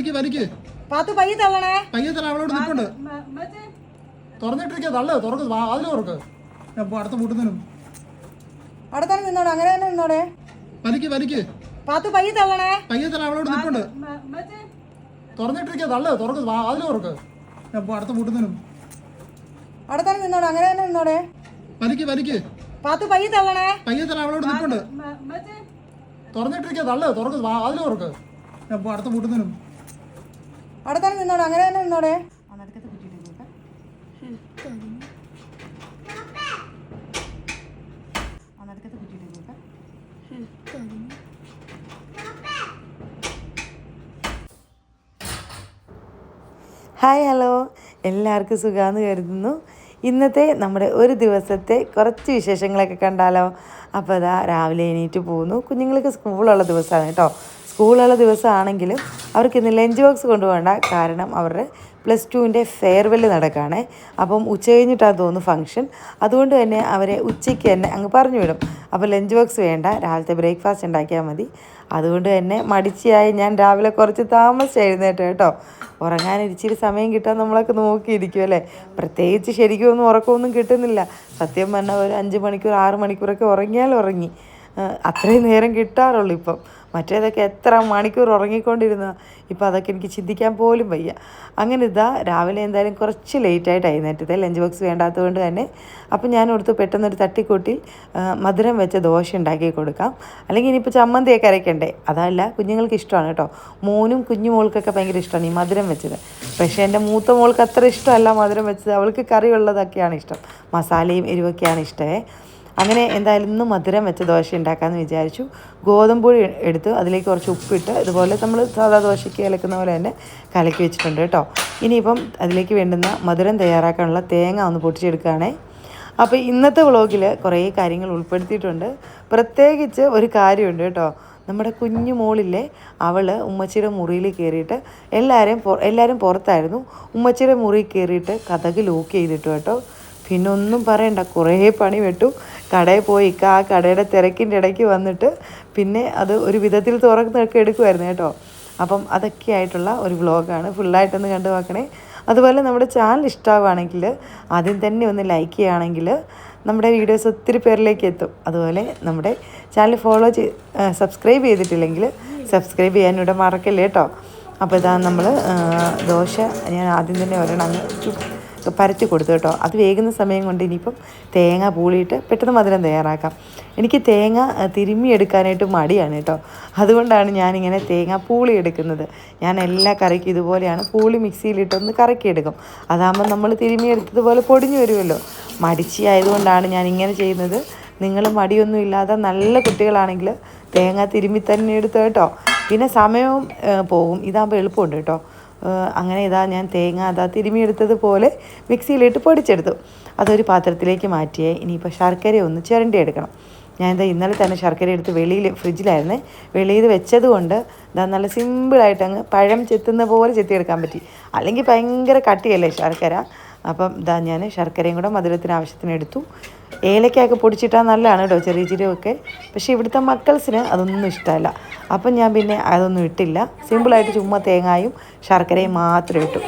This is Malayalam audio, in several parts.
വലിക്ക് വലിക്ക്. പാത്തു പയ്യെ തള്ളണേ. പയ്യെ തള്ള അവളോട് നിൽപ്പുണ്ട്. തുറന്നിട്ടിരിക്കുക തള്ളു തുറക്ക് അതിൽ തുറക്ക്. അടുത്ത കൂട്ടുന്നതിനും അവിടെ തന്നെ നിന്നോടെ അങ്ങനെ തന്നെ നിന്നോടെ. വലിക്ക് വലിക്ക്. പാത്തു പയ്യെ തള്ളണേ. പയ്യെ തള്ള അവളോട് നിൽപ്പുണ്ട്. തുറന്നിട്ടിരിക്കുക തള്ളു തുറക്ക് അതിൽ തുറക്ക്. അടുത്ത കൂട്ടുന്നതിനും അവിടെ തന്നെ നിന്നോടെ അങ്ങനെ തന്നെ നിന്നോടെ. വലിക്ക് വലിക്ക്. പാത്തു പയ്യെ തള്ളണേ. പയ്യെ തള്ള അവളോട് നിൽപ്പുണ്ട്. തുറന്നിട്ടിരിക്കുക തള്ളു തുറക്ക് അതിൽ തുറക്ക്. അടുത്ത കൂട്ടുന്നതിനും അവിടെ തന്നെ നിന്നോടെ അങ്ങനെ തന്നെ നിന്നോടെ ഹായ് ഹലോ. എല്ലാവർക്കും സുഖമാണെന്ന് കരുതുന്നു. ഇന്നത്തെ നമ്മുടെ ഒരു ദിവസത്തെ കുറച്ച് വിശേഷങ്ങളൊക്കെ കണ്ടാലോ? അപ്പോൾ അതാ രാവിലെ എണീറ്റ് പോകുന്നു. കുഞ്ഞുങ്ങൾക്ക് സ്കൂളുള്ള ദിവസമാണ് കേട്ടോ. സ്കൂളുള്ള ദിവസമാണെങ്കിലും അവർക്ക് ഇന്ന് ലഞ്ച് ബോക്സ് കൊണ്ടുപോകണ്ട കാരണം അവരുടെ പ്ലസ് ടുവിന്റെ ഫെയർവെൽ നടക്കുകയാണ് അപ്പം ഉച്ച കഴിഞ്ഞിട്ടാണ് തോന്നുന്നു ഫംഗ്ഷൻ. അതുകൊണ്ട് തന്നെ അവരെ ഉച്ചയ്ക്ക് തന്നെ അങ്ങ് പറഞ്ഞു വിടും അപ്പോൾ ലഞ്ച് ബോക്സ് വേണ്ട രാവിലത്തെ ബ്രേക്ക്ഫാസ്റ്റ് ഉണ്ടാക്കിയാൽ മതി. അതുകൊണ്ട് തന്നെ മടിച്ചിയായി ഞാൻ രാവിലെ കുറച്ച് താമസിച്ച് എഴുന്നേറ്റ് കേട്ടോ. ഉറങ്ങാൻ ഇച്ചിരി സമയം കിട്ടാൻ നമ്മളൊക്കെ നോക്കിയിരിക്കും അല്ലേ? പ്രത്യേകിച്ച് ശരിക്കും ഒന്നും ഉറക്കമൊന്നും കിട്ടുന്നില്ല. സത്യം പറഞ്ഞാൽ ഒരു അഞ്ച് മണിക്കൂർ ആറ് മണിക്കൂറൊക്കെ ഉറങ്ങിയാൽ ഉറങ്ങി. അത്രയും നേരം കിട്ടാറുള്ളൂ ഇപ്പം. മറ്റേതൊക്കെ എത്ര മണിക്കൂർ ഉറങ്ങിക്കൊണ്ടിരുന്ന. ഇപ്പം അതൊക്കെ എനിക്ക് ചിന്തിക്കാൻ പോലും വയ്യ. അങ്ങനെ ഇതാ രാവിലെ എന്തായാലും കുറച്ച് ലേറ്റായിട്ട് എഴുന്നേറ്റത്. ലഞ്ച് ബോക്സ് വേണ്ടാത്തതുകൊണ്ട് തന്നെ. അപ്പം ഞാൻ ഓർത്തു പെട്ടെന്നൊരു തട്ടിക്കൂട്ടി ആ, മധുരം വെച്ച ദോശ ഉണ്ടാക്കി കൊടുക്കാം. അല്ലെങ്കിൽ ഇനിയിപ്പോൾ ചമ്മന്തിയൊക്കെ അരയ്ക്കണ്ടേ? അതല്ല കുഞ്ഞുങ്ങൾക്ക് ഇഷ്ടമാണ് കേട്ടോ. മോനും കുഞ്ഞു മോൾക്കൊക്കെ ഭയങ്കര ഇഷ്ടമാണ് ഈ മധുരം വെച്ചത്. പക്ഷേ എന്റെ മൂത്ത മോൾക്ക് അത്ര ഇഷ്ടമല്ല മധുരം വെച്ചത്. അവൾക്ക് കറി ഉള്ളതൊക്കെയാണ് ഇഷ്ടം. മസാലയും എരിവൊക്കെയാണ് ഇഷ്ടമേ. അങ്ങനെ എന്തായാലും ഇന്ന് മധുരം വെച്ച ദോശ ഉണ്ടാക്കാമെന്ന് വിചാരിച്ചു. ഗോതമ്പ് പൊടി എടുത്ത് അതിലേക്ക് കുറച്ച് ഉപ്പിട്ട് ഇതുപോലെ നമ്മൾ സാധാ ദോശയ്ക്ക് കലക്കുന്ന പോലെ തന്നെ കലക്കി വെച്ചിട്ടുണ്ട് കേട്ടോ. ഇനിയിപ്പം അതിലേക്ക് വേണ്ടുന്ന മധുരം തയ്യാറാക്കാനുള്ള തേങ്ങ ഒന്ന് പൊട്ടിച്ചെടുക്കുകയാണേ. അപ്പോൾ ഇന്നത്തെ വ്ളോഗിൽ കുറേ കാര്യങ്ങൾ ഉൾപ്പെടുത്തിയിട്ടുണ്ട്. പ്രത്യേകിച്ച് ഒരു കാര്യമുണ്ട് കേട്ടോ. നമ്മുടെ കുഞ്ഞു മോളില്ലേ അവൾ ഉമ്മച്ചിയുടെ മുറിയിൽ കയറിയിട്ട് എല്ലാവരെയും എല്ലാവരും പുറത്തായിരുന്നു. ഉമ്മച്ചിയുടെ മുറിയിൽ കയറിയിട്ട് കഥക് ലോക്ക് ചെയ്തിട്ടു കേട്ടോ. പിന്നെ ഒന്നും പറയണ്ട കുറേ പണി വെട്ടു. കടയിൽ പോയി ആ കടയുടെ തിരക്കിന്റെ ഇടയ്ക്ക് വന്നിട്ട് പിന്നെ അത് ഒരു വിധത്തിൽ തുറന്നൊക്കെ എടുക്കുമായിരുന്നു കേട്ടോ. അപ്പം അതൊക്കെ ആയിട്ടുള്ള ഒരു വ്ളോഗാണ് ഫുള്ളായിട്ടൊന്ന് കണ്ടു നോക്കണേ. അതുപോലെ നമ്മുടെ ചാനൽ ഇഷ്ടമാവുകയാണെങ്കിൽ ആദ്യം തന്നെ ഒന്ന് ലൈക്ക് ചെയ്യുകയാണെങ്കിൽ നമ്മുടെ വീഡിയോസ് ഒത്തിരി പേരിലേക്ക് എത്തും. അതുപോലെ നമ്മുടെ ചാനൽ ഫോളോ ചെയ്ത് സബ്സ്ക്രൈബ് ചെയ്തിട്ടില്ലെങ്കിൽ സബ്സ്ക്രൈബ് ചെയ്യാൻ ഇവിടെ മറക്കല്ലേ കേട്ടോ. അപ്പോൾ ഇതാണ് നമ്മൾ ദോശ ഞാൻ ആദ്യം തന്നെ ഒരെണ്ണം അങ്ങ് പരത്തി കൊടുത്തു കേട്ടോ. അത് വേകുന്ന സമയം കൊണ്ട് ഇനിയിപ്പം തേങ്ങ പൂളിയിട്ട് പെട്ടെന്ന് മധുരം തയ്യാറാക്കാം. എനിക്ക് തേങ്ങ തിരുമ്മി എടുക്കാനായിട്ട് മടിയാണ് കേട്ടോ. അതുകൊണ്ടാണ് ഞാനിങ്ങനെ തേങ്ങ പൂളി എടുക്കുന്നത്. ഞാൻ എല്ലാ കറിക്കും ഇതുപോലെയാണ് പൂളി മിക്സിയിലിട്ടൊന്ന് കറക്കിയെടുക്കും. അതാകുമ്പോൾ നമ്മൾ തിരുമ്മി എടുത്തതുപോലെ പൊടിഞ്ഞു വരുമല്ലോ. മടിച്ചി ആയതുകൊണ്ടാണ് ഞാൻ ഇങ്ങനെ ചെയ്യുന്നത്. നിങ്ങൾ മടിയൊന്നും ഇല്ലാതെ നല്ല കുട്ടികളാണെങ്കിൽ തേങ്ങ തിരുമ്മി തന്നെ എടുത്ത് കേട്ടോ. പിന്നെ സമയവും പോകും ഇതാകുമ്പോൾ എളുപ്പമുണ്ട് കേട്ടോ. അങ്ങനെ ഇതാ ഞാൻ തേങ്ങ അതാ തിരുമിയെടുത്തതുപോലെ മിക്സിയിലിട്ട് പൊടിച്ചെടുത്തു. അതൊരു പാത്രത്തിലേക്ക് മാറ്റിയേ. ഇനിയിപ്പോൾ ശർക്കര ഒന്ന് ചിരണ്ടി എടുക്കണം ഞാൻ ഇതാ ഇന്നലെ തന്നെ ശർക്കര എടുത്ത് വെളിയിൽ ഫ്രിഡ്ജിലായിരുന്നു വെളിയിൽ വെച്ചത് കൊണ്ട് ഇതാ നല്ല സിമ്പിളായിട്ട് അങ്ങ് പഴം ചെത്തുന്ന പോലെ ചെത്തിയെടുക്കാൻ പറ്റി. അല്ലെങ്കിൽ ഭയങ്കര കട്ടിയല്ലേ ശർക്കര? അപ്പം ഇതാ ഞാൻ ശർക്കരയും കൂടെ മധുരത്തിന് ആവശ്യത്തിന് എടുത്തു ഏലക്കയൊക്കെ പൊടിച്ചിട്ടാൽ നല്ലതാണ് കേട്ടോ ചെറിയ ചെറിയൊക്കെ പക്ഷേ ഇവിടുത്തെ മക്കൾസിന് അതൊന്നും ഇഷ്ടമല്ല. അപ്പം ഞാൻ പിന്നെ അതൊന്നും ഇട്ടില്ല. സിമ്പിളായിട്ട് ചുമ്മാ തേങ്ങായും ശർക്കരയും മാത്രം ഇട്ടു.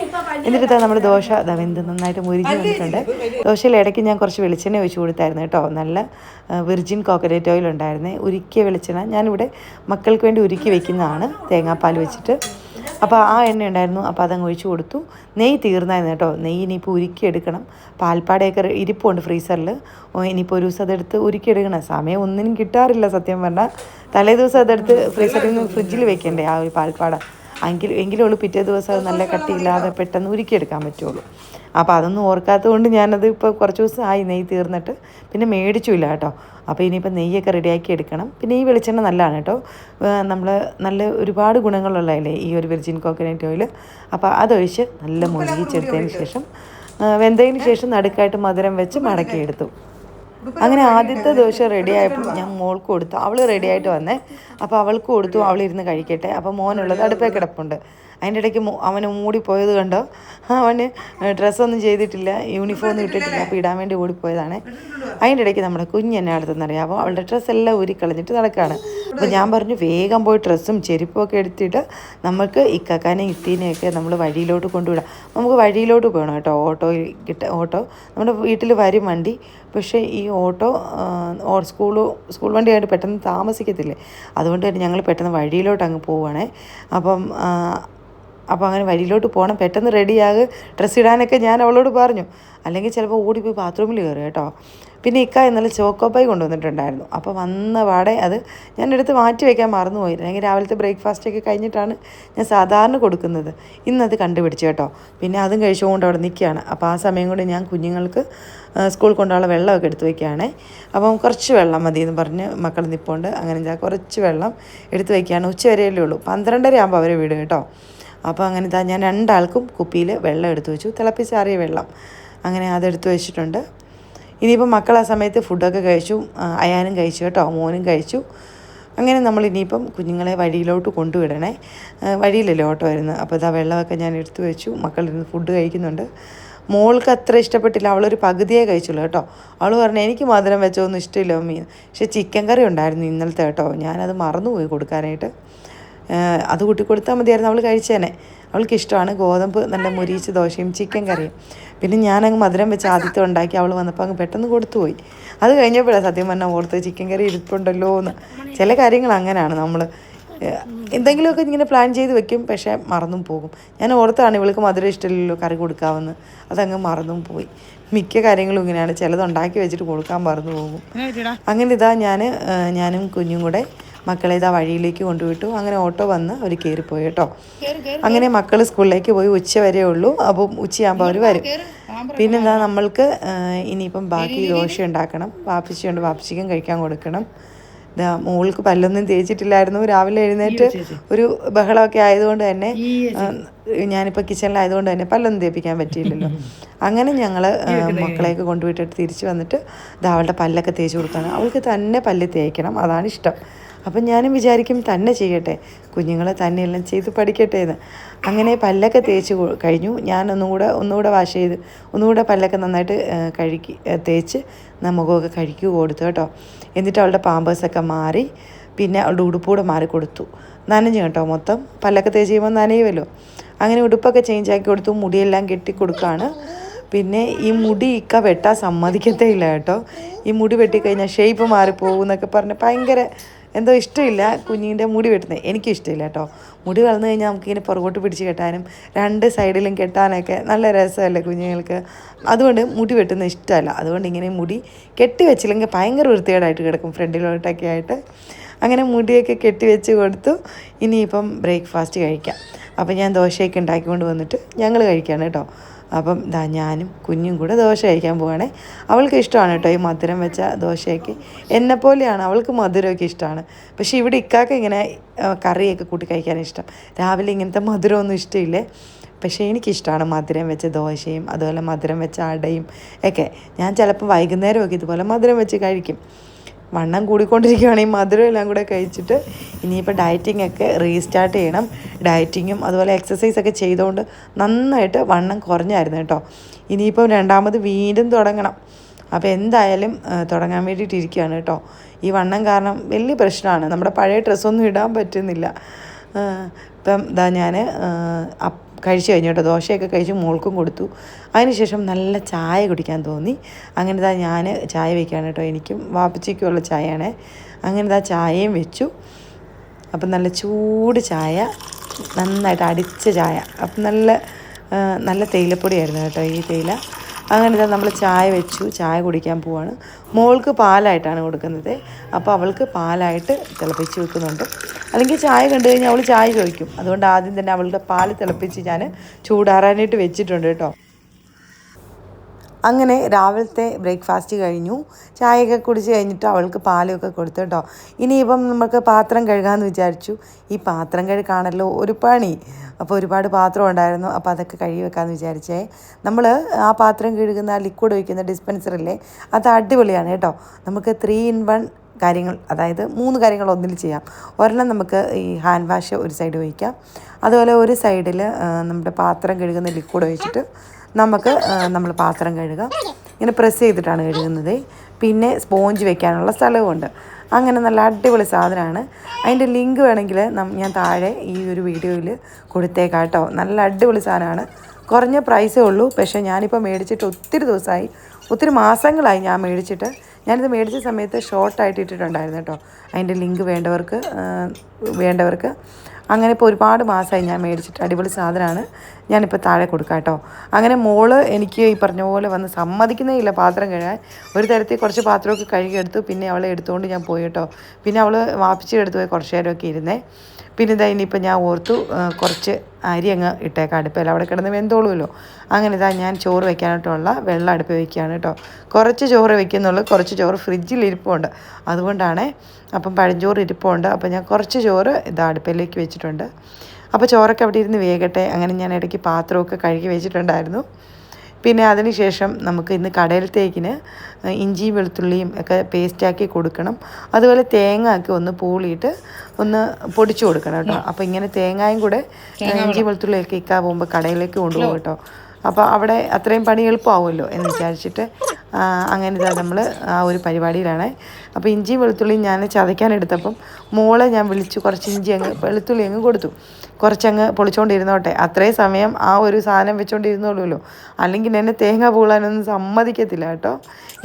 എന്നിട്ട് നമ്മൾ ദോശ. വെന്ത് നന്നായിട്ട് മുരിഞ്ഞ് വന്നിട്ടുണ്ട്. ദോശയിൽ ഇടയ്ക്ക് ഞാൻ കുറച്ച് വെളിച്ചെണ്ണ ഒഴിച്ചു കൊടുത്തായിരുന്നു കേട്ടോ നല്ല വിർജിൻ കോക്കനറ്റ് ഓയിൽ ഉണ്ടായിരുന്നേ. ഉരുക്കിയ വെളിച്ചെണ്ണ. ഞാനിവിടെ മക്കൾക്ക് വേണ്ടി ഉരുക്കി വെക്കുന്നതാണ് തേങ്ങാപ്പാൽ വെച്ചിട്ട്. അപ്പോൾ ആ എണ്ണ ഉണ്ടായിരുന്നു അപ്പോൾ അതങ്ങ് ഒഴിച്ച് കൊടുത്തു. നെയ്യ് തീർന്നായിരുന്നു കേട്ടോ. നെയ്യ് ഇനിയിപ്പോൾ ഉരുക്കിയെടുക്കണം. പാൽപ്പാടയൊക്കെ ഇരിപ്പുണ്ട് ഫ്രീസറിൽ. ഇനിയിപ്പോൾ ഒരു ദിവസം അതെടുത്ത് ഉരുക്കിയെടുക്കണം. സമയം ഒന്നിനും കിട്ടാറില്ല സത്യം പറഞ്ഞാൽ തലേ ദിവസം അതെടുത്ത് ഫ്രീസറിൽ നിന്ന് ഫ്രിഡ്ജിൽ വെക്കണ്ടേ ആ ഒരു പാൽപ്പാട. എങ്കിൽ എങ്കിലും ഉള്ളൂ പിറ്റേ ദിവസം അത് നല്ല കട്ടിയില്ലാതെ പെട്ടെന്ന് ഉരുക്കിയെടുക്കാൻ പറ്റുള്ളൂ. അപ്പോൾ അതൊന്നും ഓർക്കാത്തത് കൊണ്ട് ഞാനത് ഇപ്പോൾ കുറച്ച് ദിവസം ആയി നെയ്യ് തീർന്നിട്ട് പിന്നെ മേടിച്ചില്ല കേട്ടോ. അപ്പോൾ ഇനിയിപ്പോൾ നെയ്യൊക്കെ റെഡിയാക്കി എടുക്കണം. പിന്നെ ഈ വെളിച്ചെണ്ണ നല്ലതാണ് കേട്ടോ. നമ്മൾ നല്ല ഒരുപാട് ഗുണങ്ങളുള്ളതല്ലേ ഈ ഒരു വെർജിൻ കോക്കനട്ട് ഓയിൽ അപ്പോൾ അതൊഴിച്ച് നല്ല മുഴുകിച്ചെടുത്തതിന് ശേഷം വെന്തതിന് ശേഷം നടുക്കായിട്ട് മധുരം വെച്ച് മടക്കിയെടുത്തു അങ്ങനെ ആദ്യത്തെ ദിവസം റെഡി ആയപ്പോൾ ഞാൻ മോൾക്ക് കൊടുത്തു. അവൾ റെഡി ആയിട്ട് വന്നേ. അപ്പോൾ അവൾക്ക് കൊടുത്തു. അവളിരുന്ന് കഴിക്കട്ടെ. അപ്പോൾ മോനുള്ളത് അടുപ്പേ കിടപ്പുണ്ട്. അതിന്റെ ഇടയ്ക്ക് അവന് മൂടിപ്പോയത് കണ്ടോ? അവന് ഡ്രസ്സൊന്നും ചെയ്തിട്ടില്ല യൂണിഫോം ഒന്നും ഇട്ടിട്ടില്ല അപ്പോൾ ഇടാൻ വേണ്ടി ഓടിപ്പോയതാണ്. അതിന്റെ ഇടയ്ക്ക് നമ്മുടെ കുഞ്ഞ് എന്നെ അടുത്തെന്നറിയാമോ അവളുടെ ഡ്രസ്സ് എല്ലാം ഊരി കളഞ്ഞിട്ട് നടക്കുകയാണ്. അപ്പോൾ ഞാൻ പറഞ്ഞു വേഗം പോയി ഡ്രസ്സും ചെരുപ്പും എടുത്തിട്ട് നമുക്ക് ഇക്കാക്കാനെയും ഇത്തീനെയൊക്കെ നമ്മൾ വഴിയിലോട്ട് കൊണ്ടുവിടാം. നമുക്ക് വഴിയിലോട്ട് പോകണം കേട്ടോ. ഓട്ടോ കിട്ട ഓട്ടോ. നമ്മുടെ വീട്ടിൽ വരും വണ്ടി. പക്ഷേ ഈ ഓട്ടോ സ്കൂൾ സ്കൂൾ വണ്ടിയായിട്ട് പെട്ടെന്ന് താമസിക്കത്തില്ലേ? അതുകൊണ്ട് തന്നെ ഞങ്ങൾ പെട്ടെന്ന് വഴിയിലോട്ട് അങ്ങ് പോവുകയാണേ അപ്പം അപ്പോൾ അങ്ങനെ വഴിയിലോട്ട് പോകണം. പെട്ടെന്ന് റെഡിയാകെ. ഡ്രസ്സ് ഇടാനൊക്കെ ഞാൻ അവളോട് പറഞ്ഞു. അല്ലെങ്കിൽ ചിലപ്പോൾ ഓടിപ്പോയി ബാത്റൂമിൽ കയറും കേട്ടോ. പിന്നെ ഇക്ക ഇന്നലെ ചോക്കോപ്പായി കൊണ്ടുവന്നിട്ടുണ്ടായിരുന്നു. അപ്പോൾ വന്ന പാടെ അത് ഞാൻ എടുത്ത് മാറ്റി വയ്ക്കാൻ മറന്നുപോയി അല്ലെങ്കിൽ രാവിലത്തെ ബ്രേക്ക്ഫാസ്റ്റൊക്കെ കഴിഞ്ഞിട്ടാണ് ഞാൻ സാധാരണ കൊടുക്കുന്നത്. ഇന്നത് കണ്ടുപിടിച്ചു കേട്ടോ. പിന്നെ അതും കഴിച്ചുകൊണ്ട് അവിടെ നിൽക്കുകയാണ്. അപ്പോൾ ആ സമയം കൊണ്ട് ഞാൻ കുഞ്ഞുങ്ങൾക്ക് സ്കൂൾ കൊണ്ടുള്ള വെള്ളമൊക്കെ എടുത്ത് വയ്ക്കുകയാണേ. അപ്പം കുറച്ച് വെള്ളം മതി എന്ന് പറഞ്ഞ് മക്കൾ നിൽപ്പുണ്ട് അങ്ങനെ ഞാൻ കുറച്ച് വെള്ളം എടുത്ത് വയ്ക്കുകയാണ്. ഉച്ച വരെയല്ലേ ഉള്ളൂ. പന്ത്രണ്ടര ആകുമ്പോൾ അവരെ വീട് കേട്ടോ. അപ്പോൾ അങ്ങനെ ഇതാ ഞാൻ രണ്ടാൾക്കും കുപ്പിയിൽ വെള്ളം എടുത്തു വെച്ചു. തിളപ്പിച്ചാറിയ വെള്ളം അങ്ങനെ അതെടുത്ത് വെച്ചിട്ടുണ്ട്. ഇനിയിപ്പോൾ മക്കൾ ആ സമയത്ത് ഫുഡൊക്കെ കഴിച്ചു. അയാനും കഴിച്ചു കേട്ടോ മോനും കഴിച്ചു. അങ്ങനെ നമ്മൾ ഇനിയിപ്പം കുഞ്ഞുങ്ങളെ വഴിയിലോട്ട് കൊണ്ടുവിടണേ. വഴിയിലല്ലേ ഓട്ടോ വരുന്നത്? അപ്പോൾ ഇതാ വെള്ളമൊക്കെ ഞാൻ എടുത്തു വെച്ചു. മക്കളിരുന്ന് ഫുഡ് കഴിക്കുന്നുണ്ട്. മോൾക്ക് അത്ര ഇഷ്ടപ്പെട്ടില്ല. അവളൊരു പകുതിയേ കഴിച്ചുള്ളൂ കേട്ടോ. അവൾ പറഞ്ഞു എനിക്ക് മധുരം വെച്ചൊന്നും ഇഷ്ടമില്ല മീൻ പക്ഷേ ചിക്കൻ കറി ഉണ്ടായിരുന്നു ഇന്നലത്തെ കേട്ടോ. ഞാനത് മറന്നുപോയി കൊടുക്കാനായിട്ട്. അത് കൂട്ടി കൊടുത്താൽ മതിയായിരുന്നു അവൾ കഴിച്ചേനെ. അവൾക്ക് ഇഷ്ടമാണ് ഗോതമ്പ് നല്ല മുരിച്ച് ദോശയും ചിക്കൻ കറിയും. പിന്നെ ഞാനങ്ങ് മധുരം വെച്ച് ആദ്യത്തെ ഉണ്ടാക്കി അവൾ വന്നപ്പോൾ അങ്ങ് പെട്ടെന്ന് കൊടുത്തുപോയി. അത് കഴിഞ്ഞപ്പോഴാണ് സത്യം പറഞ്ഞാൽ ഓർത്ത് ചിക്കൻ കറി ഇരിപ്പുണ്ടല്ലോ എന്ന്. ചില കാര്യങ്ങൾ അങ്ങനെയാണ് നമ്മൾ എന്തെങ്കിലുമൊക്കെ ഇങ്ങനെ പ്ലാൻ ചെയ്ത് വെക്കും പക്ഷേ മറന്നും പോകും. ഞാൻ ഓർത്താണ് ഇവൾക്ക് മധുരം ഇഷ്ടമില്ലല്ലോ കറി കൊടുക്കാമെന്ന് അതങ്ങ് മറന്നും പോയി. മിക്ക കാര്യങ്ങളും ഇങ്ങനെയാണ്. ചിലത് ഉണ്ടാക്കി വെച്ചിട്ട് കൊടുക്കാൻ മറന്നു പോകും. അങ്ങനെ ഇതാ ഞാൻ ഞാനും കുഞ്ഞും കൂടെ മക്കളെ ഇതാ വഴിയിലേക്ക് കൊണ്ടുവിട്ടു. അങ്ങനെ ഓട്ടോ വന്ന് അവർ കയറിപ്പോയി കേട്ടോ. അങ്ങനെ മക്കൾ സ്കൂളിലേക്ക് പോയി ഉച്ച വരെ ഉള്ളൂ. അപ്പം ഉച്ചയാകുമ്പോൾ അവർ വരും. പിന്നെ എന്താ നമ്മൾക്ക് ഇനിയിപ്പം ബാക്കി ദോശ ഉണ്ടാക്കണം. വാപ്പിച്ചുകൊണ്ട് വാപ്പിച്ചിക്കും കഴിക്കാൻ കൊടുക്കണം. ഇതാ മോൾക്ക് പല്ലൊന്നും തേച്ചിട്ടില്ലായിരുന്നു. രാവിലെ എഴുന്നേറ്റ് ഒരു ബഹളമൊക്കെ ആയതുകൊണ്ട് തന്നെ ഞാനിപ്പോൾ കിച്ചണിലായതുകൊണ്ട് തന്നെ പല്ലൊന്നും തേപ്പിക്കാൻ പറ്റിയില്ലല്ലോ. അങ്ങനെ ഞങ്ങൾ മക്കളെയൊക്കെ കൊണ്ടുപോയിട്ട് തിരിച്ച് വന്നിട്ട് ഇതാ അവളുടെ പല്ലൊക്കെ തേച്ച് കൊടുക്കണം. അവൾക്ക് തന്നെ പല്ല് തേക്കണം. അതാണ് ഇഷ്ടം. അപ്പം ഞാനും വിചാരിക്കും തന്നെ ചെയ്യട്ടെ. കുഞ്ഞുങ്ങളെ തന്നെ എല്ലാം ചെയ്ത് പഠിക്കട്ടെ എന്ന്. അങ്ങനെ പല്ലൊക്കെ തേച്ച് കഴിഞ്ഞു. ഞാൻ ഒന്നുകൂടെ ഒന്നുകൂടെ വാഷ് ചെയ്ത് ഒന്നുകൂടെ പല്ലൊക്കെ നന്നായിട്ട് കഴുകി തേച്ച് നമുക്കൊക്കെ കഴുകി കൊടുത്തു കേട്ടോ. എന്നിട്ട് അവളുടെ പാമ്പേഴ്സൊക്കെ മാറി പിന്നെ അവളുടെ ഉടുപ്പൂടെ മാറി കൊടുത്തു. നനഞ്ഞു കേട്ടോ മൊത്തം. പല്ലൊക്കെ തേച്ച് ചെയ്യുമ്പോൾ നനയുമല്ലോ അങ്ങനെ ഉടുപ്പൊക്കെ ചേഞ്ച് ആക്കി കൊടുത്തു. മുടിയെല്ലാം കെട്ടി കൊടുക്കുകയാണ് പിന്നെ ഈ മുടി ഇക്ക വെട്ടാൻ സമ്മതിക്കത്തേ ഇല്ല കേട്ടോ. ഈ മുടി വെട്ടിക്കഴിഞ്ഞാൽ ഷേപ്പ് മാറിപ്പോകും എന്നൊക്കെ പറഞ്ഞ് ഭയങ്കര എന്തോ ഇഷ്ടമില്ല കുഞ്ഞിന്റെ മുടി വെട്ടുന്നത്. എനിക്കും ഇഷ്ടമില്ല കേട്ടോ. മുടി വളർന്നു കഴിഞ്ഞാൽ നമുക്കിങ്ങനെ പുറകോട്ട് പിടിച്ച് കെട്ടാനും രണ്ട് സൈഡിലും കെട്ടാനൊക്കെ നല്ല രസമല്ലേ കുഞ്ഞുങ്ങൾക്ക്. അതുകൊണ്ട് മുടി വെട്ടുന്നത് ഇഷ്ടമല്ല. അതുകൊണ്ട് ഇങ്ങനെ മുടി കെട്ടി വെച്ചില്ലെങ്കിൽ ഭയങ്കര വൃത്തികേടായിട്ട് കിടക്കും ഫ്രണ്ടിലോട്ടൊക്കെ ആയിട്ട്. അങ്ങനെ മുടിയൊക്കെ കെട്ടി വെച്ച് കൊടുത്തു. ഇനിയിപ്പം ബ്രേക്ക്ഫാസ്റ്റ് കഴിക്കാം. അപ്പോൾ ഞാൻ ദോശയൊക്കെ ഉണ്ടാക്കിക്കൊണ്ട് വന്നിട്ട് ഞങ്ങൾ കഴിക്കുകയാണ് കേട്ടോ. അപ്പം ദാ ഞാനും കുഞ്ഞും കൂടെ ദോശ കഴിക്കാൻ പോവാണേ. അവൾക്ക് ഇഷ്ടമാണ് കേട്ടോ ഈ മധുരം വെച്ച ദോശയൊക്കെ. എന്നെപ്പോലെയാണ് അവൾക്ക് മധുരമൊക്കെ ഇഷ്ടമാണ്. പക്ഷേ ഇവിടെ ഇക്കാക്ക ഇങ്ങനെ കറിയൊക്കെ കൂട്ടി കഴിക്കാൻ ഇഷ്ടം. രാവിലെ ഇങ്ങനത്തെ മധുരമൊന്നും ഇഷ്ടമില്ലേ? പക്ഷേ എനിക്കിഷ്ടമാണ് മധുരം വെച്ച ദോശയും അതുപോലെ മധുരം വെച്ച അടയും ഒക്കെ. ഞാൻ ചിലപ്പോൾ വൈകുന്നേരമൊക്കെ ഇതുപോലെ മധുരം വെച്ച് കഴിക്കും. വണ്ണം കൂടിക്കൊണ്ടിരിക്കുകയാണ്. ഈ മധുരം എല്ലാം കൂടെ കഴിച്ചിട്ട് ഇനിയിപ്പോൾ ഡയറ്റിംഗ് ഒക്കെ റീസ്റ്റാർട്ട് ചെയ്യണം. ഡയറ്റിങ്ങും അതുപോലെ എക്സസൈസ് ഒക്കെ ചെയ്തുകൊണ്ട് നന്നായിട്ട് വണ്ണം കുറഞ്ഞായിരുന്നു കേട്ടോ. ഇനിയിപ്പം രണ്ടാമത് വീണ്ടും തുടങ്ങണം. അപ്പോൾ എന്തായാലും തുടങ്ങാൻ വേണ്ടിയിട്ട് ഇരിക്കുകയാണ് കേട്ടോ. ഈ വണ്ണം കാരണം വലിയ പ്രശ്നമാണ്. നമ്മുടെ പഴയ ഡ്രസ്സൊന്നും ഇടാൻ പറ്റുന്നില്ല. ഇപ്പം ഇതാ ഞാൻ കഴിച്ചു കഴിഞ്ഞു ദോശയൊക്കെ കഴിച്ച് മോൾക്കും കൊടുത്തു. അതിനുശേഷം നല്ല ചായ കുടിക്കാൻ തോന്നി. അങ്ങനെ താ ഞാൻ ചായ വയ്ക്കുകയാണ് കേട്ടോ എനിക്കും വാപ്പച്ചിക്കുമുള്ള ചായയാണ്. അങ്ങനെ താ ചായയും വെച്ചു. അപ്പം നല്ല ചൂട് ചായ നന്നായിട്ട് അടിച്ച ചായ. അപ്പം നല്ല നല്ല തേയിലപ്പൊടിയായിരുന്നു കേട്ടോ ഈ തേയില. അങ്ങനെ ഇതാ നമ്മൾ ചായ വെച്ചു ചായ കുടിക്കാൻ പോവാണ്. മോൾക്ക് പാലായിട്ടാണ് കൊടുക്കുന്നത്. അപ്പോൾ അവൾക്ക് പാലായിട്ട് തിളപ്പിച്ച് വെക്കുന്നുണ്ട്. അല്ലെങ്കിൽ ചായ കണ്ടു കഴിഞ്ഞാൽ അവൾ ചായ ചോദിക്കും അതുകൊണ്ട് ആദ്യം തന്നെ അവളുടെ പാൽ തിളപ്പിച്ച് ഞാൻ ചൂടാറാനായിട്ട് വെച്ചിട്ടുണ്ട് കേട്ടോ. അങ്ങനെ രാവിലത്തെ ബ്രേക്ക്ഫാസ്റ്റ് കഴിഞ്ഞു. ചായയൊക്കെ കുടിച്ച് കഴിഞ്ഞിട്ട് അവൾക്ക് പാലൊക്കെ കൊടുത്തു കേട്ടോ ഇനിയിപ്പം നമുക്ക് പാത്രം കഴുകാമെന്ന് വിചാരിച്ചു. ഈ പാത്രം കഴുകാണല്ലോ ഒരു പണി. അപ്പോൾ ഒരുപാട് പാത്രം ഉണ്ടായിരുന്നു. അപ്പോൾ അതൊക്കെ കഴുകി വെക്കാമെന്ന് വിചാരിച്ചേ. നമ്മൾ ആ പാത്രം കഴുകുന്ന ലിക്വിഡ് ഒഴിക്കുന്ന ഡിസ്പെൻസറില്ലേ അത് അടിപൊളിയാണ് കേട്ടോ. നമുക്ക് ത്രീ ഇൻ വൺ കാര്യങ്ങൾ അതായത് മൂന്ന് കാര്യങ്ങൾ ഒന്നിൽ ചെയ്യാം. ഒരെണ്ണം നമുക്ക് ഈ ഹാൻഡ് വാഷ് ഒരു സൈഡ് ഒഴിക്കാം അതുപോലെ ഒരു സൈഡിൽ നമ്മുടെ പാത്രം കഴുകുന്ന ലിക്വിഡ് ഒഴിച്ചിട്ട് നമുക്ക് നമ്മൾ പാത്രം കഴുകാം. ഇങ്ങനെ പ്രസ് ചെയ്തിട്ടാണ് കഴുകുന്നത്. പിന്നെ സ്പോഞ്ച് വെക്കാനുള്ള സ്ഥലവുമുണ്ട് അങ്ങനെ നല്ല അടിപൊളി സാധനമാണ്. അതിന്റെ ലിങ്ക് വേണമെങ്കിൽ ഞാൻ താഴെ ഈ ഒരു വീഡിയോയിൽ കൊടുത്തേക്കാം കേട്ടോ നല്ല അടിപൊളി സാധനമാണ്. കുറഞ്ഞ പ്രൈസേ ഉള്ളൂ. പക്ഷേ ഞാനിപ്പോൾ മേടിച്ചിട്ട് ഒത്തിരി ദിവസമായി ഒത്തിരി മാസങ്ങളായി ഞാൻ മേടിച്ചിട്ട് ഞാനിത് മേടിച്ച സമയത്ത് ഷോർട്ടായിട്ട് ഇട്ടിട്ടുണ്ടായിരുന്നു കേട്ടോ. അതിന്റെ ലിങ്ക് വേണ്ടവർക്ക് വേണ്ടവർക്ക്. അങ്ങനെ ഇപ്പോൾ ഒരുപാട് മാസമായി ഞാൻ മേടിച്ചിട്ട് അടിപൊളി സാധനമാണ്. ഞാനിപ്പോൾ താഴെ കൊടുക്കാം കേട്ടോ. അങ്ങനെ മോൾ എനിക്ക് ഈ പറഞ്ഞ പോലെ വന്ന് സമ്മതിക്കുന്നേ ഇല്ല പാത്രം കഴുകാൻ. ഒരു തരത്തിൽ കുറച്ച് പാത്രമൊക്കെ കഴുകിയെടുത്തു. പിന്നെ അവളെ എടുത്തുകൊണ്ട് ഞാൻ പോയി കേട്ടോ. പിന്നെ അവൾ വാപ്പിച്ചി എടുത്ത് പോയി കുറച്ച് നേരമൊക്കെ ഇരുന്നേ. പിന്നെ ഇതാ ഇനിയിപ്പോൾ ഞാൻ ഓർത്തു കുറച്ച് അരി അങ്ങ് ഇട്ടേക്കാം അടുപ്പിൽ അവിടെ കിടന്ന് വെന്തോളുമല്ലോ. അങ്ങനെ ഇതാ ഞാൻ ചോറ് വെക്കാനായിട്ടുള്ള വെള്ളം അടുപ്പ് വയ്ക്കുകയാണ് കേട്ടോ. കുറച്ച് ചോറ് വെക്കുന്നുള്ളൂ കുറച്ച് ചോറ് ഫ്രിഡ്ജിൽ ഇരിപ്പുണ്ട്. അതുകൊണ്ടാണേ അപ്പം പഴഞ്ചോറ് ഇരിപ്പുണ്ട്. അപ്പം ഞാൻ കുറച്ച് ചോറ് ഇതാ അടുപ്പിലേക്ക് വെച്ചിട്ടുണ്ട്. അപ്പോൾ ചോറൊക്കെ അവിടെ ഇരുന്ന് വേകട്ടെ. അങ്ങനെ ഞാൻ ഇടയ്ക്ക് പാത്രമൊക്കെ കഴുകി വെച്ചിട്ടുണ്ടായിരുന്നു. പിന്നെ അതിനുശേഷം നമുക്ക് ഇന്ന് കടയിലത്തേക്കിന് ഇഞ്ചി വെളുത്തുള്ളിയും ഒക്കെ പേസ്റ്റാക്കി കൊടുക്കണം. അതുപോലെ തേങ്ങ ഒക്കെ ഒന്ന് പൂളിയിട്ട് ഒന്ന് പൊടിച്ചു കൊടുക്കണം കേട്ടോ. അപ്പോൾ ഇങ്ങനെ തേങ്ങയും കൂടെ ഇഞ്ചി വെളുത്തുള്ളിയൊക്കെ ഇക്കാ പോകുമ്പോൾ കടയിലേക്ക് കൊണ്ടുപോകും കേട്ടോ. അപ്പോൾ അവിടെ അത്രയും പണി എളുപ്പമാവുമല്ലോ എന്ന് വിചാരിച്ചിട്ട് അങ്ങനെ ഇതാ നമ്മൾ ആ ഒരു പരിപാടിയിലാണ്. അപ്പോൾ ഇഞ്ചിയും വെളുത്തുള്ളിയും ഞാൻ ചതയ്ക്കാനെടുത്തപ്പം മോളെ ഞാൻ വിളിച്ചു കുറച്ച് ഇഞ്ചി അങ്ങ് വെളുത്തുള്ളി അങ്ങ് കൊടുത്തു. കുറച്ചങ്ങ് പൊളിച്ചുകൊണ്ടിരുന്നോട്ടെ അത്രയും സമയം ആ ഒരു സാധനം വെച്ചുകൊണ്ടിരുന്നുള്ളൂല്ലോ അല്ലെങ്കിൽ എന്നെ തേങ്ങ പൂളാനൊന്നും സമ്മതിക്കത്തില്ല കേട്ടോ.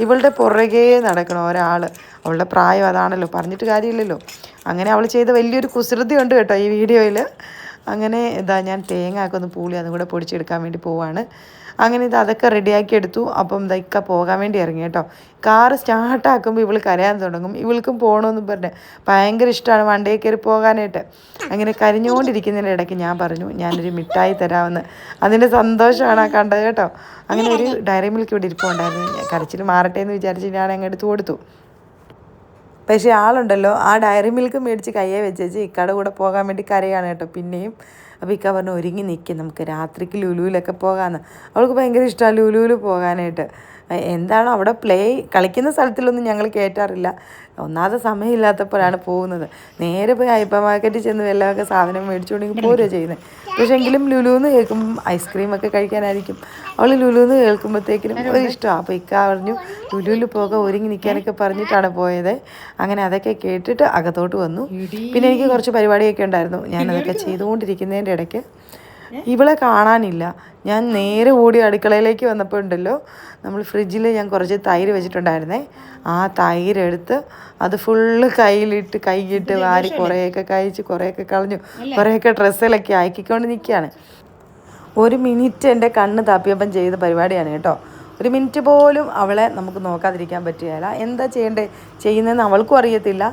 ഇവളുടെ പുറകെ നടക്കണം ഒരാൾ അവളുടെ പ്രായം അതാണല്ലോ. പറഞ്ഞിട്ട് കാര്യമില്ലല്ലോ. അങ്ങനെ അവൾ ചെയ്ത വലിയൊരു കുസൃതി ഉണ്ട് കേട്ടോ ഈ വീഡിയോയിൽ അങ്ങനെ ഇതാ ഞാൻ തേങ്ങ ഒക്കെ ഒന്ന് പൂളി അതും കൂടെ പൊടിച്ചെടുക്കാൻ വേണ്ടി പോവാണ്. അങ്ങനെ ഇത് അതൊക്കെ റെഡിയാക്കി എടുത്തു അപ്പം ഇതൊക്ക പോകാൻ വേണ്ടി ഇറങ്ങി കേട്ടോ. കാറ് സ്റ്റാർട്ടാക്കുമ്പോൾ ഇവൾ കരയാൻ തുടങ്ങും. ഇവൾക്കും പോകണമെന്ന് പറഞ്ഞ്. ഭയങ്കര ഇഷ്ടമാണ് വണ്ടിയിൽ കയറി പോകാനായിട്ട്. അങ്ങനെ കരഞ്ഞുകൊണ്ടിരിക്കുന്നതിന്റെ ഇടയ്ക്ക് ഞാൻ പറഞ്ഞു ഞാനൊരു മിഠായി തരാമെന്ന്. അതിന്റെ സന്തോഷമാണ് ആ കണ്ടത് കേട്ടോ. അങ്ങനെ ഒരു ഡയറി മിൽക്ക് ഇവിടെ ഇരിപ്പുണ്ടായിരുന്നു. കരച്ചിൽ മാറട്ടെ എന്ന് വിചാരിച്ച് ഞാൻ അങ്ങ് എടുത്തു കൊടുത്തു. പക്ഷേ ആളുണ്ടല്ലോ ആ ഡയറി മിൽക്ക് മേടിച്ച് കയ്യെ വെച്ചേച്ച് ഇക്കയുടെ കൂടെ പോകാൻ വേണ്ടി കരയാണ് കേട്ടോ. പിന്നെയും അപ്പോൾ ഇക്ക പറഞ്ഞു ഒരുങ്ങി നിൽക്കും നമുക്ക് രാത്രിക്ക് ലുലുവിലൊക്കെ പോകാമെന്ന് അവൾക്ക് ഭയങ്കര ഇഷ്ടമാണ് ലുലുവിൽ പോകാനായിട്ട്. എന്താണോ അവിടെ പ്ലേ കളിക്കുന്ന സ്ഥലത്തിലൊന്നും ഞങ്ങൾ കയറ്റാറില്ല ഒന്നാമത്തെ സമയമില്ലാത്തപ്പോഴാണ് പോകുന്നത്. നേരെ പോയി ഹൈപ്പർ മാർക്കറ്റിൽ ചെന്ന് വല്ലതൊക്കെ സാധനം മേടിച്ചുകൊണ്ടെങ്കിൽ പോരുക ചെയ്യുന്നത്. പക്ഷേ എങ്കിലും ലുലുന്ന് കേൾക്കുമ്പം ഐസ്ക്രീമൊക്കെ കഴിക്കാനായിരിക്കും. അവൾ ലുലുന്ന് കേൾക്കുമ്പോഴത്തേക്കിനും ഒരു ഇഷ്ടമാണ് അപ്പോൾ ഇക്ക പറഞ്ഞു ലുലുവിൽ പോകാൻ ഒരുങ്ങി നിൽക്കാനൊക്കെ പറഞ്ഞിട്ടാണ് പോയത്. അങ്ങനെ അതൊക്കെ കേട്ടിട്ട് അകത്തോട്ട് വന്നു. പിന്നെ എനിക്ക് കുറച്ച് പരിപാടിയൊക്കെ ഉണ്ടായിരുന്നു. ഞാൻ അതൊക്കെ ചെയ്തുകൊണ്ടിരിക്കുന്നതിന്റെ ഇടയ്ക്ക് ഇവളെ കാണാനില്ല. ഞാൻ നേരെ ഓടി അടുക്കളയിലേക്ക് വന്നപ്പോൾ ഉണ്ടല്ലോ നമ്മൾ ഫ്രിഡ്ജിൽ ഞാൻ കുറച്ച് തൈര് വെച്ചിട്ടുണ്ടായിരുന്നേ. ആ തൈര് എടുത്ത് അത് ഫുള്ള് കയ്യിലിട്ട് കൈയിട്ട് വാരി കുറേയൊക്കെ കഴിച്ച് കുറേയൊക്കെ കളഞ്ഞു. കുറേയൊക്കെ ഡ്രസ്സിലൊക്കെ ആക്കിക്കൊണ്ട് നിൽക്കുകയാണ്. ഒരു മിനിറ്റ് എന്റെ കണ്ണ് തപ്പിയപ്പം ചെയ്ത പരിപാടിയാണ് കേട്ടോ. ഒരു മിനിറ്റ് പോലും അവളെ നമുക്ക് നോക്കാതിരിക്കാൻ പറ്റുകയില്ല. എന്താ ചെയ്യേണ്ടത് ചെയ്യുന്നതെന്ന് അവൾക്കും അറിയത്തില്ല.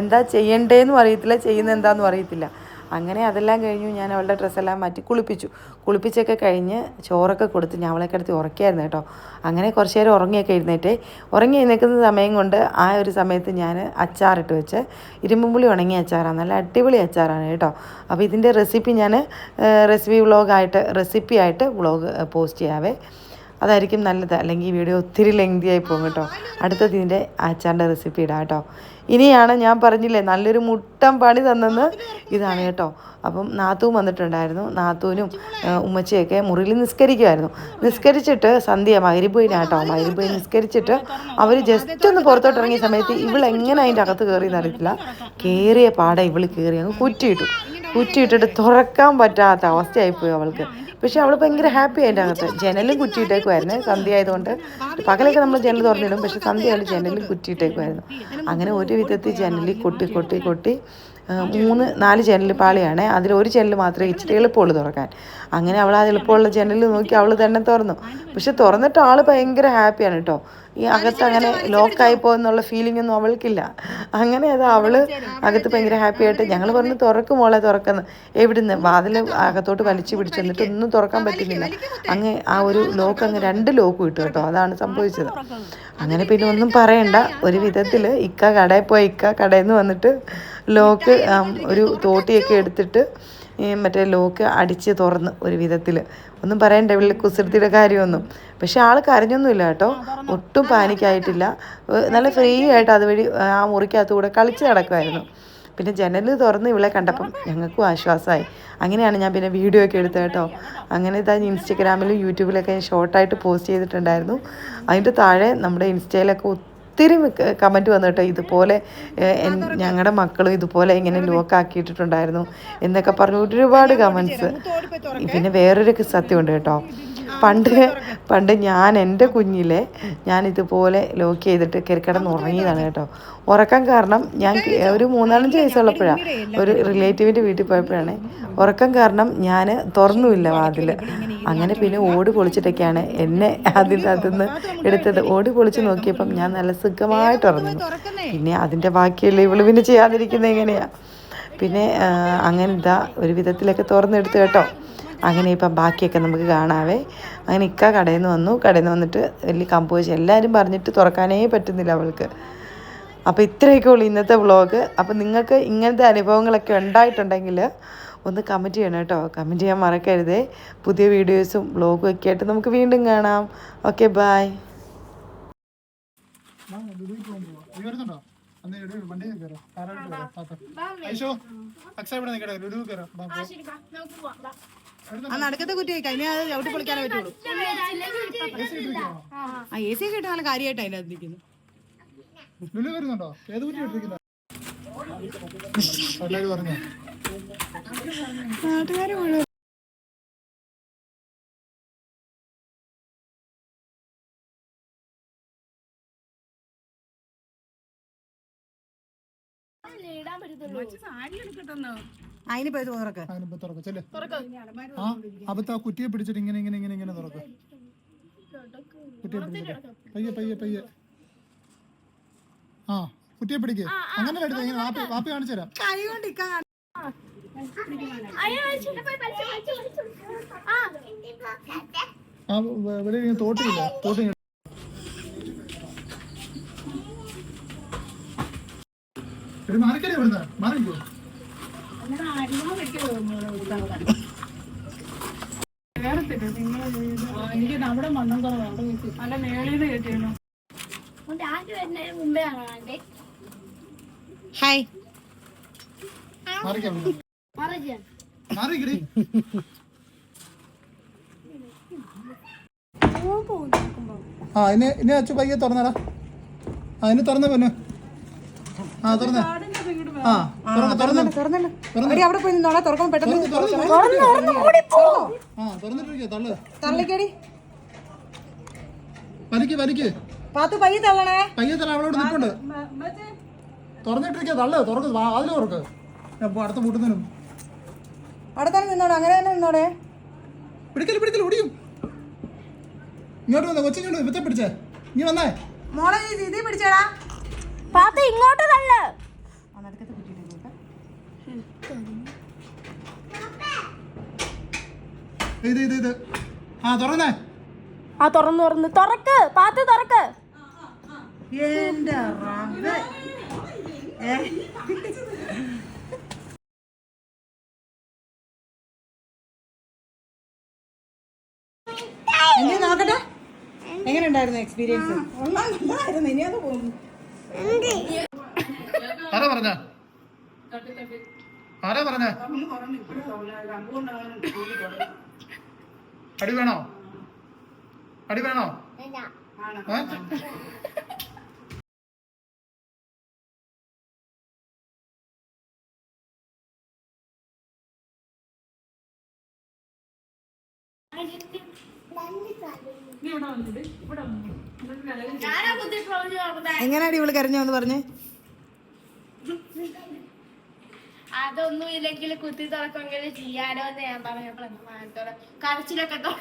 എന്താ ചെയ്യേണ്ടതെന്നും അറിയത്തില്ല. ചെയ്യുന്നത് എന്താണെന്നും അറിയത്തില്ല. അങ്ങനെ അതെല്ലാം കഴിഞ്ഞു ഞാൻ അവളുടെ ഡ്രസ്സെല്ലാം മാറ്റി കുളിപ്പിച്ചു. കുളിപ്പിച്ചൊക്കെ കഴിഞ്ഞ് ചോറൊക്കെ കൊടുത്ത് ഞാൻ അവളെ കിടത്തി ഉറക്കിയായിരുന്നു കേട്ടോ. അങ്ങനെ കുറച്ച് നേരം ഉറങ്ങിയൊക്കെ എഴുന്നേറ്റേ ഉറങ്ങി നിൽക്കുന്ന സമയം കൊണ്ട് ആ ഒരു സമയത്ത് ഞാൻ അച്ചാറിട്ട് വെച്ച് ഇരുമ്പുള്ളി ഉണങ്ങിയ അച്ചാറാണ്. നല്ല അടിപൊളി അച്ചാറാണ് കേട്ടോ. അപ്പോൾ ഇതിന്റെ റെസിപ്പി ഞാൻ റെസിപ്പി വ്ളോഗായിട്ട് റെസിപ്പി ആയിട്ട് വ്ളോഗ് പോസ്റ്റ് ചെയ്യാവേ. അതായിരിക്കും നല്ലത്. അല്ലെങ്കിൽ ഈ വീഡിയോ ഒത്തിരി ലെങ്തി ആയി പോകും കേട്ടോ. അടുത്തത് ഇതിന്റെ അച്ചാറിന്റെ റെസിപ്പി ഇടാം കേട്ടോ. ഇനിയാണ് ഞാൻ പറഞ്ഞില്ലേ നല്ലൊരു മുട്ടൻ പണി തന്നെന്ന് ഇതാണ് കേട്ടോ. അപ്പം നാത്തുവും വന്നിട്ടുണ്ടായിരുന്നു നാത്തൂനും ഉമ്മച്ചയൊക്കെ മുറിയിൽ നിസ്കരിക്കുമായിരുന്നു നിസ്കരിച്ചിട്ട് സന്ധ്യ മകരിപ്പോയിനാ കേട്ടോ മകരിപ്പോയി നിസ്കരിച്ചിട്ട് അവർ ജസ്റ്റ് ഒന്ന് പുറത്തോട്ട് ഇറങ്ങിയ സമയത്ത് ഇവൾ എങ്ങനെ അതിന്റെ അകത്ത് കയറിയെന്ന് അറിയത്തില്ല. കയറിയ പാടെ ഇവൾ കയറി അങ്ങ് കുറ്റിയിട്ടു. കുറ്റിയിട്ടിട്ട് തുറക്കാൻ പറ്റാത്ത അവസ്ഥയായിപ്പോയി അവൾക്ക്. പക്ഷെ അവൾ ഭയങ്കര ഹാപ്പി അതിന്റെ അകത്ത് ജനലും കുറ്റിയിട്ടേക്കുമായിരുന്നു സന്ധ്യ ആയതുകൊണ്ട് പകലൊക്കെ നമ്മൾ ജനൽ തുറന്നിടും. പക്ഷെ സന്ധ്യ ആയാലും ജനലും കുറ്റിയിട്ടേക്കുമായിരുന്നു അങ്ങനെ ഒരു വിധത്തിൽ ജനലിൽ കൊട്ടി കൊട്ടി കൊട്ടി മൂന്ന് നാല് ജനൽ പാളിയാണ്. അതിൽ ഒരു ജനൽ മാത്രമേ ഇച്ചിരി എളുപ്പമുള്ളൂ തുറക്കാൻ. അങ്ങനെ അവൾ ആ എളുപ്പമുള്ള ജനൽ നോക്കി അവൾ തന്നെ തുറന്നു. പക്ഷെ തുറന്നിട്ട് ആൾ ഭയങ്കര ഹാപ്പിയാണ് കേട്ടോ. ഈ അകത്ത് അങ്ങനെ ലോക്കായി പോകുന്നുള്ള ഫീലിംഗ് ഒന്നും അവൾക്കില്ല. അങ്ങനെ അത് അവൾ അകത്ത് ഭയങ്കര ഹാപ്പി ആയിട്ട് ഞങ്ങൾ പറഞ്ഞു തുറക്കും മോളെ തുറക്കുന്നു. എവിടുന്ന്? വാതിൽ അകത്തോട്ട് വലിച്ചു പിടിച്ചു എന്നിട്ട് ഒന്നും തുറക്കാൻ പറ്റുന്നില്ല. അങ്ങ് ആ ഒരു ലോക്ക് അങ്ങ് രണ്ട് ലോക്ക് കിട്ടും കേട്ടോ. അതാണ് സംഭവിച്ചത്. അങ്ങനെ പിന്നെ ഒന്നും പറയണ്ട. ഒരു വിധത്തിൽ ഇക്ക കടയിൽ പോയി. ഇക്ക കടയിൽ നിന്ന് വന്നിട്ട് ലോക്ക് ഒരു തോട്ടിയൊക്കെ എടുത്തിട്ട് മറ്റേ ലോക്ക് അടിച്ച് തുറന്ന് ഒരു വിധത്തിൽ ഒന്നും പറയണ്ട ഇവിടെ കുസൃതിയുടെ കാര്യമൊന്നും. പക്ഷെ ആൾ കരഞ്ഞൊന്നുമില്ല കേട്ടോ. ഒട്ടും പാനിക്കായിട്ടില്ല. നല്ല ഫ്രീ ആയിട്ട് അതുവഴി ആ മുറിക്കകത്തുകൂടെ കളിച്ച് നടക്കുമായിരുന്നു പിന്നെ ജനൽ തുറന്ന് ഇവളെ കണ്ടപ്പം ഞങ്ങൾക്കും ആശ്വാസമായി അങ്ങനെയാണ് ഞാൻ പിന്നെ വീഡിയോ ഒക്കെ എടുത്തത് കേട്ടോ. അങ്ങനെ ഇതാ ഇൻസ്റ്റഗ്രാമിലും യൂട്യൂബിലൊക്കെ ഷോർട്ടായിട്ട് പോസ്റ്റ് ചെയ്തിട്ടുണ്ടായിരുന്നു. അതിന്റെ താഴെ നമ്മുടെ ഇൻസ്റ്റയിലൊക്കെ ഒത്തിരി കമന്റ് വന്നിട്ട് കേട്ടോ ഇതുപോലെ ഞങ്ങളുടെ മക്കളും ഇതുപോലെ ഇങ്ങനെ ലോക്ക് ആക്കിയിട്ടിട്ടുണ്ടായിരുന്നു എന്നൊക്കെ പറഞ്ഞു ഒരുപാട് കമൻസ്. പിന്നെ വേറൊരു സത്യമുണ്ട് കേട്ടോ. പണ്ട് പണ്ട് ഞാൻ എന്റെ കുഞ്ഞിലെ ഞാൻ ഇതുപോലെ ലോക്ക് ചെയ്തിട്ട് കയറിക്കിടന്ന് ഉറങ്ങിയതാണ് കേട്ടോ. ഉറക്കം കാരണം ഞാൻ ഒരു മൂന്നാലഞ്ച് വയസ്സുള്ളപ്പോഴാണ് ഒരു റിലേറ്റീവിന്റെ വീട്ടിൽ പോയപ്പോഴാണ്. ഉറക്കം കാരണം ഞാൻ തുറന്നുമില്ല വാതിൽ അങ്ങനെ പിന്നെ ഓടി പൊളിച്ചിട്ടൊക്കെയാണ് എന്നെ അതിൽ അതിന്ന് എടുത്തത്. ഓടി പൊളിച്ച് നോക്കിയപ്പം ഞാൻ നല്ല സുഖമായിട്ട് ഉറങ്ങുന്നു. പിന്നെ അതിന്റെ ബാക്കിയുള്ള ഇവൾ പിന്നെ ചെയ്യാതിരിക്കുന്നത് എങ്ങനെയാണ് പിന്നെ അങ്ങനെന്താ അങ്ങനെ ഒരു വിധത്തിലൊക്കെ തുറന്നെടുത്ത് കേട്ടോ. അങ്ങനെ ഇപ്പം ബാക്കിയൊക്കെ നമുക്ക് കാണാവേ. അങ്ങനെ ഇക്ക കടയിൽ നിന്ന് വന്നു. കടയിൽ നിന്ന് വന്നിട്ട് വലിയ കമ്പോസ് എല്ലാവരും പറഞ്ഞിട്ട് തുറക്കാനേ പറ്റുന്നില്ല അവൾക്ക്. അപ്പോൾ ഇത്രയൊക്കെ ഉള്ളൂ ഇന്നത്തെ വ്ളോഗ്. അപ്പോൾ നിങ്ങൾക്ക് ഇങ്ങനത്തെ അനുഭവങ്ങളൊക്കെ ഉണ്ടായിട്ടുണ്ടെങ്കിൽ ഒന്ന് കമന്റ് ചെയ്യണം കേട്ടോ. കമന്റ് ചെയ്യാൻ മറക്കരുതേ. പുതിയ വീഡിയോസും വ്ളോഗും ഒക്കെ ആയിട്ട് നമുക്ക് വീണ്ടും കാണാം. ഓക്കെ ബായ് ഐഷോ അക്ഷയ ഇവിടെ നിൽക്കട്ടെ ലുലു കയറാം. ആ നടക്കത്തെ കുറ്റി കഴിഞ്ഞ അത് ചവിട്ടി പൊളിക്കാനേ പറ്റുള്ളൂ. ആ എ സി ഒക്കെ ഇട്ട് നല്ല കാര്യമായിട്ട് അതിനകത്ത് നിൽക്കുന്നു. ലുലു വരുന്നുണ്ടോ? ഏത് കുറ്റി ഇട്ടിരിക്കുന്ന? എല്ലാവരും പറഞ്ഞോ നാട്ടുകാർ മുഴുവൻ അതിന് പോയി തുറക്ക്. അതിനിപ്പോ തുറക്കാം. ചെല്ലേ. ആ അബദ്ധ ആ കുറ്റിയെ പിടിച്ചിട്ട് ഇങ്ങനെ ഇങ്ങനെ ഇങ്ങനെ ഇങ്ങനെ തുറക്ക്. കുറ്റിയെ പിടിച്ചിട്ട്. പയ്യെ പയ്യെ പയ്യെ. ആ കുറ്റിയെ പിടിക്ക്. അങ്ങനെ എടുത്ത് ഇങ്ങനെ വാപ്പി വാപ്പി കാണിച്ചു തരാം. കൈ കൊണ്ട് ആ. മുമ്പേ കാണാണ്ടേ ഹായ് മാറിക്കാം. മാറിക്കടി. ആ ഇനി ഇനി അച്ചു പയ്യെ തുറന്നടാ. ആ ഇനി തുറന്ന പിന്നെ. ആ തുറന്ന. ആ തുറന്ന് തുറന്ന്. തുറന്നല്ലോ എടി അവിടെ പോയി നിന്നോളാ. പെട്ടെന്ന് ആ തുറന്നിട്ടിരിക്കുക തള്ളു. തള്ളിക്കടി. വലിക്ക് വലിക്ക്. പാത്തു പയ്യെ തള്ളണേ. പയ്യെ തല അവളോട് നിൽപ്പുണ്ട്. തുറന്നിട്ടിരിക്കുക തള്ളു. തുറക്ക് അതിൽ തുറക്ക്. അടുത്ത അവിടെ തന്നെ അങ്ങനെ തന്നെ നിന്നോടെ പിടിക്കൽ പിടിക്കൽ ഒടിയും ഇങ്ങോട്ട് വന്നേ കൊച്ചിങ്ങോട്ട് ഇവത്തെ പിടിച്ചേ. നീ വന്നേ. മോളെ ഇതേ പിടിച്ചേടാ. പാത്ത ഇങ്ങോട്ട് തള്ളു. ഇത് ഇത് ഇത്. ആ തുറന്നേ. ആ തുറന്നു തുറന്ന്. തുറക്ക്. പാത്ത് തുറക്ക്. എന്റെ. എന്നെ നോക്കട്ടെ. എങ്ങനെ ഉണ്ടായിരുന്നു എക്സ്പീരിയൻസ് നന്നായിരുന്നു ഇനി അത് പോകുന്നു ആരാ പറഞ്ഞ? ആരാ പറഞ്ഞ? അടി വേണോ? അടി വേണോ? എങ്ങനെയാണ് എങ്ങനെയാടി ഇവൾ കരഞ്ഞോന്ന് പറഞ്ഞേ? അതൊന്നും ഇല്ലെങ്കിൽ കുത്തി തുറക്കെങ്കിലും ചെയ്യാനോ എന്ന് ഞാൻ പറഞ്ഞപ്പോഴാണ് കരച്ചിലൊക്കെ തൊ-